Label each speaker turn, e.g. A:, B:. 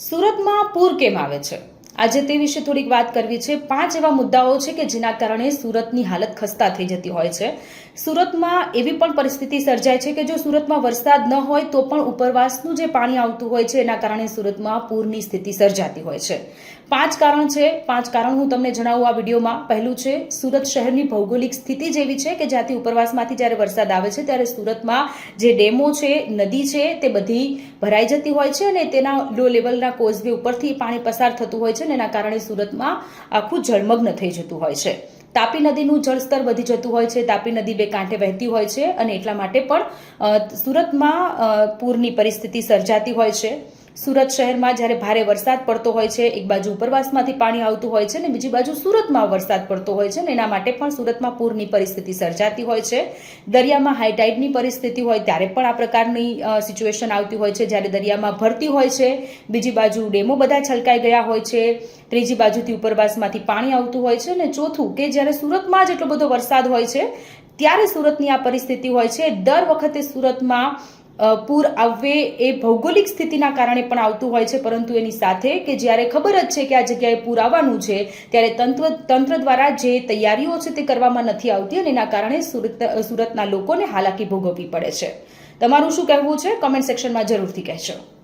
A: સુરતમાં પૂર કેમ આવે છે? આજે તે વિશે થોડીક વાત કરવી છે. પાંચ એવા મુદ્દાઓ છે કે જેના કારણે સુરતની હાલત ખસ્તા થઈ જતી હોય છે. સુરતમાં એવી પણ પરિસ્થિતિ સર્જાય છે કે જો સુરતમાં વરસાદ ન હોય તો પણ ઉપરવાસનું જે પાણી આવતું હોય છે, એના કારણે સુરતમાં પૂરની સ્થિતિ સર્જાતી હોય છે. પાંચ કારણ છે. પાંચ કારણ હું તમને જણાવું આ વિડીયોમાં. પહેલું છે, સુરત શહેરની ભૌગોલિક સ્થિતિ જેવી છે કે જ્યાંથી ઉપરવાસમાંથી જ્યારે વરસાદ આવે છે ત્યારે સુરતમાં જે ડેમો છે, નદી છે, તે બધી ભરાઈ જતી હોય છે અને તેના લો લેવલના કોઝવે ઉપરથી પાણી પસાર થતું હોય છે અને એના કારણે સુરતમાં આખું જળમગ્ન થઈ જતું હોય છે. તાપી નદીનું જળસ્તર વધી જતું હોય છે. તાપી નદી બે કાંઠે વહેતી હોય છે અને એટલા માટે પણ સુરતમાં પૂરની પરિસ્થિતિ સર્જાતી હોય છે. સુરત શહેરમાં જ્યારે ભારે વરસાદ પડતો હોય છે, એક બાજુ ઉપરવાસમાંથી પાણી આવતું હોય છે અને બીજી બાજુ સુરતમાં વરસાદ પડતો હોય છે અને એના માટે પણ સુરતમાં પૂરની પરિસ્થિતિ સર્જાતી હોય છે. દરિયામાં હાઈટાઈડની પરિસ્થિતિ હોય ત્યારે પણ આ પ્રકારની સિચ્યુએશન આવતી હોય છે. જ્યારે દરિયામાં ભરતી હોય છે, બીજી બાજુ ડેમો બધા છલકાઈ ગયા હોય છે, ત્રીજી બાજુથી ઉપરવાસમાંથી પાણી આવતું હોય છે અને ચોથું કે જ્યારે સુરતમાં જ એટલો બધો વરસાદ હોય છે, ત્યારે સુરતની આ પરિસ્થિતિ હોય છે. દર વખતે સુરતમાં પૂર આવવે એ ભૌગોલિક સ્થિતિના કારણે પણ આવતું હોય છે, પરંતુ એની સાથે કે જ્યારે ખબર જ છે કે આ જગ્યાએ પૂર આવવાનું છે, ત્યારે તંત્ર તંત્ર દ્વારા જે તૈયારીઓ છે તે કરવામાં નથી આવતી અને એના કારણે સુરત, સુરતના લોકોને હાલાકી ભોગવવી પડે છે. તમારું શું કહેવું છે? કમેન્ટ સેક્શનમાં જરૂરથી કહેશો